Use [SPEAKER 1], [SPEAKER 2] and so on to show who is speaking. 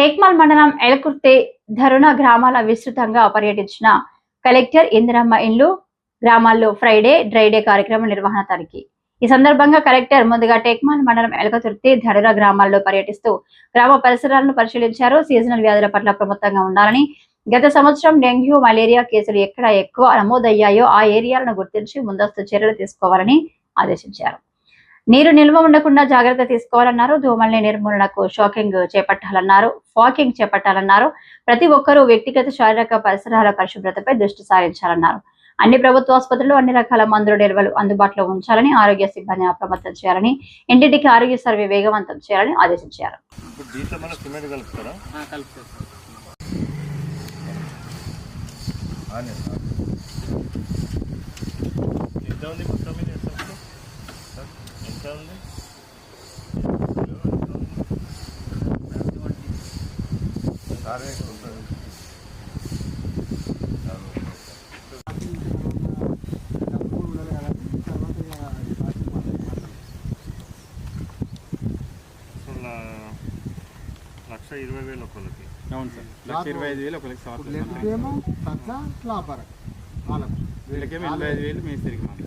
[SPEAKER 1] టేక్మాల్ మండలం ఎలకుర్తే ధరుణ గ్రామాల విస్తృతంగా పర్యటించిన కలెక్టర్ ఇందిరమ్మ ఇండ్లు గ్రామాల్లో ఫ్రైడే డ్రైడే కార్యక్రమం నిర్వహణ తనిఖీ. ఈ సందర్భంగా కలెక్టర్ ముందుగా టేక్మాల్ మండలం ఎలకతుర్తి ధరుణ గ్రామాల్లో పర్యటిస్తూ గ్రామ పరిసరాలను పరిశీలించారు. సీజనల్ వ్యాధుల పట్ల ప్రమత్తంగా ఉండాలని గత సంవత్సరం డెంగ్యూ మలేరియా కేసులు ఎక్కడ ఎక్కువ నమోదయ్యాయో ఆ ఏరియాలను గుర్తించి ముందస్తు చర్యలు తీసుకోవాలని ఆదేశించారు. నీరు నిల్వ ఉండకుండా జాగ్రత్త తీసుకోవాలన్నారు. దోమల్ని నిర్మూలనకు షాకింగ్ చేపట్టాలన్నారు. ఫాకింగ్ చేపట్టాలన్నారు. ప్రతి ఒక్కరూ వ్యక్తిగత శారీరక పరిసరాల పరిశుభ్రతపై దృష్టి సారించాలన్నారు. అన్ని ప్రభుత్వ ఆసుపత్రులు అన్ని రకాల మందులు నిల్వలు అందుబాటులో ఉంచాలని ఆరోగ్య సిబ్బందిని అప్రమత్తం చేయాలని ఇంటింటికి ఆరోగ్య సర్వే వేగవంతం చేయాలని ఆదేశించారు.
[SPEAKER 2] ఎంత ఉంది మొత్తం? ఎంత ఉంది? సారే లక్ష ఇరవై వేలు ఒకరికి
[SPEAKER 3] అవును సార్. లక్ష ఇరవై ఐదు వేలు ఒకరికి సంవత్సరం
[SPEAKER 4] లేకపోతేమో సజ్జ స్లాపర్ వాళ్ళకు.
[SPEAKER 3] వీళ్ళకేమో ఎనభై ఐదు వేలు మేస్త్రికి
[SPEAKER 2] రెండు